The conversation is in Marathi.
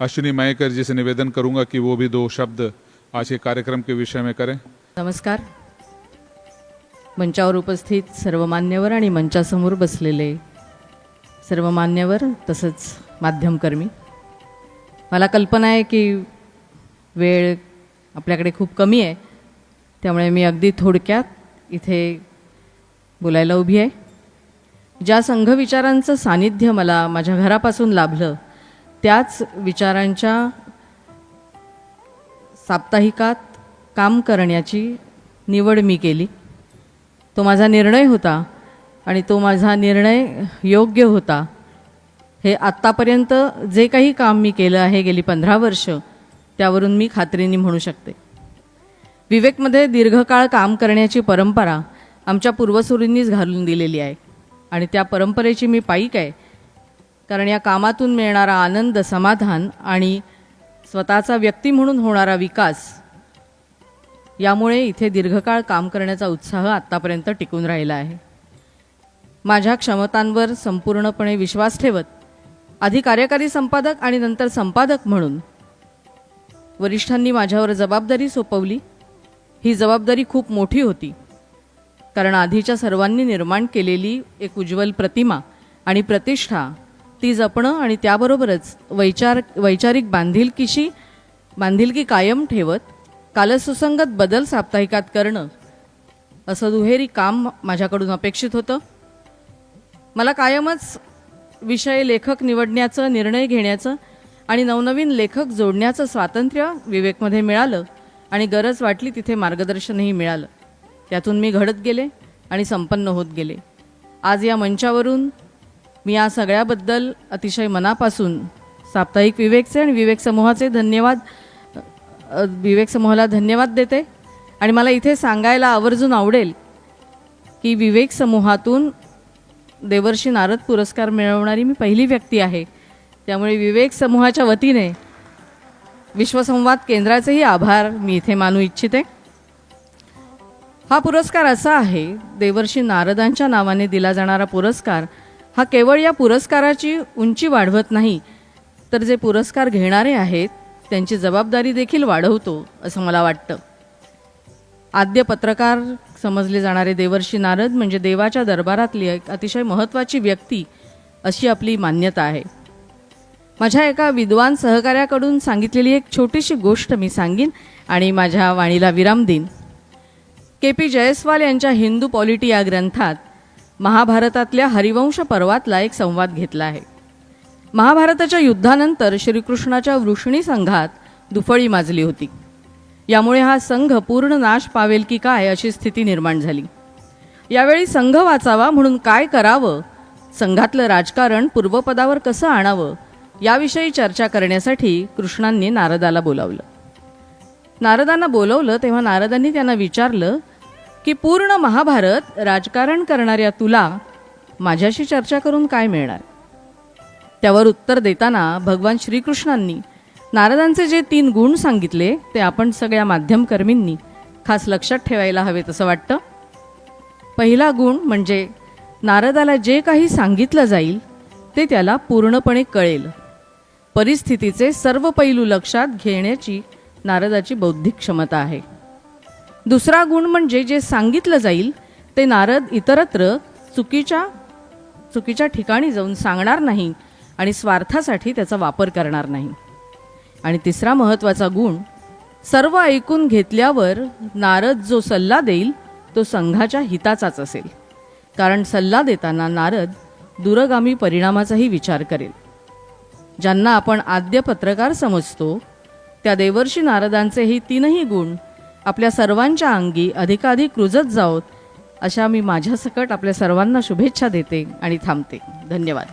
अश्विनी मयकर जी से निवेदन करूंगा कि वो भी दो शब्द आज के कार्यक्रम के विषय में करें। नमस्कार। मंचावर उपस्थित सर्व मान्यवर आणि मंचासमोर बसलेले सर्व मान्यवर तसंच माध्यमकर्मी मला कल्पना आहे की वेळ आपल्याकडे खूप कमी आहे त्यामुळे मी अगदी थोडक्यात इथे बोलायला उभी आहे. ज्या संघविचारांचं सानिध्य मला माझ्या घरापासून लाभलं त्याच विचारांच्या साप्ताहिकात काम करण्याची निवड मी केली. तो माझा निर्णय होता आणि तो माझा निर्णय योग्य होता. हे आत्तापर्यंत जे काही काम मी केलं आहे गेली पंधरा वर्ष त्यावरून मी खात्रीने म्हणू शकते. विवेकमध्ये दीर्घकाळ काम करण्याची परंपरा आमच्या पूर्वसुरींनीच घालून दिलेली आहे आणि त्या परंपरेची मी पाईक आहे कारण या कामातून मिळणारा आनंद समाधान आणि स्वतःचा व्यक्ती म्हणून होणारा विकास यामुळे इथे दीर्घकाळ काम करण्याचा उत्साह आत्तापर्यंत टिकून राहिला आहे. माझ्या क्षमतांवर संपूर्णपणे विश्वास ठेवत आधी कार्यकारी संपादक आणि नंतर संपादक म्हणून वरिष्ठांनी माझ्यावर जबाबदारी सोपवली. ही जबाबदारी खूप मोठी होती कारण आधीच्या सर्वांनी निर्माण केलेली एक उज्ज्वल प्रतिमा आणि प्रतिष्ठा ती जपणं आणि त्याबरोबरच वैचार वैचारिक बांधिलकीशी बांधिलकी कायम ठेवत कालसुसंगत बदल साप्ताहिकात करणं असं दुहेरी काम माझ्याकडून अपेक्षित होतं. मला कायमच विषय लेखक निवडण्याचं निर्णय घेण्याचं आणि नवनवीन लेखक जोडण्याचं स्वातंत्र्य विवेकमध्ये मिळालं आणि गरज वाटली तिथे मार्गदर्शनही मिळालं. त्यातून मी घडत गेले आणि संपन्न होत गेले. आज या मंचावरून मी या सगळ्याबद्दल अतिशय मनापासून साप्ताहिक विवेकचे आणि विवेक समूहाचे धन्यवाद विवेक समूहाला धन्यवाद देते. आणि मला इथे सांगायला आवर्जून आवडेल की विवेक समूहातून देवर्षी नारद पुरस्कार मिळवणारी मी पहिली व्यक्ती आहे. त्यामुळे विवेक समूहाच्या वतीने विश्वसंवाद केंद्राचेही आभार मी इथे मानू इच्छिते. हा पुरस्कार असा आहे देवर्षी नारदांच्या नावाने दिला जाणारा पुरस्कार हा केवळ या पुरस्काराची उंची वाढवत नाही तर जे पुरस्कार घेणारे आहेत त्यांची जबाबदारी देखील वाढवतो असं मला वाटतं. आद्य पत्रकार समजले जाणारे देवर्षी नारद म्हणजे देवाच्या दरबारातली एक अतिशय महत्त्वाची व्यक्ती अशी आपली मान्यता आहे. माझ्या एका विद्वान सहकार्याकडून सांगितलेली एक छोटीशी गोष्ट मी सांगीन आणि माझ्या वाणीला विराम देईन. के पी जयस्वाल यांच्या हिंदू पॉलिटी या ग्रंथात महाभारतातल्या हरिवंश पर्वातला एक संवाद घेतला आहे. महाभारताच्या युद्धानंतर श्रीकृष्णाच्या वृष्णी संघात दुफळी माजली होती. यामुळे हा संघ पूर्ण नाश पावेल की काय अशी स्थिती निर्माण झाली. यावेळी संघ वाचावा म्हणून काय करावं संघातलं राजकारण पूर्वपदावर कसं आणावं याविषयी चर्चा करण्यासाठी कृष्णांनी नारदाला बोलावलं. नारदांना बोलवलं तेव्हा नारदांनी त्यांना विचारलं की पूर्ण महाभारत राजकारण करणाऱ्या तुला माझ्याशी चर्चा करून काय मिळणार? त्यावर उत्तर देताना भगवान श्रीकृष्णांनी नारदांचे जे तीन गुण सांगितले ते आपण सगळ्या माध्यमकर्मींनी खास लक्षात ठेवायला हवेत असं वाटतं. पहिला गुण म्हणजे नारदाला जे काही सांगितलं जाईल ते त्याला पूर्णपणे कळेल. परिस्थितीचे सर्व पैलू लक्षात घेण्याची नारदाची बौद्धिक क्षमता आहे. दुसरा गुण म्हणजे जे सांगितलं जाईल ते नारद इतरत्र चुकीच्या चुकीच्या ठिकाणी जाऊन सांगणार नाही आणि स्वार्थासाठी त्याचा वापर करणार नाही. आणि तिसरा महत्त्वाचा गुण सर्व ऐकून घेतल्यावर नारद जो सल्ला देईल तो संघाच्या हिताचाच असेल. कारण सल्ला देताना नारद दूरगामी परिणामाचाही विचार करेल. ज्यांना आपण आद्य पत्रकार समजतो त्या देवर्षी नारदांचे हे तीनही गुण आपल्या सर्वांच्या अंगी अधिकाधिक रुजत जावोत अशा मी माझ्यासकट आपल्या सर्वांना शुभेच्छा देते आणि थांबते. धन्यवाद.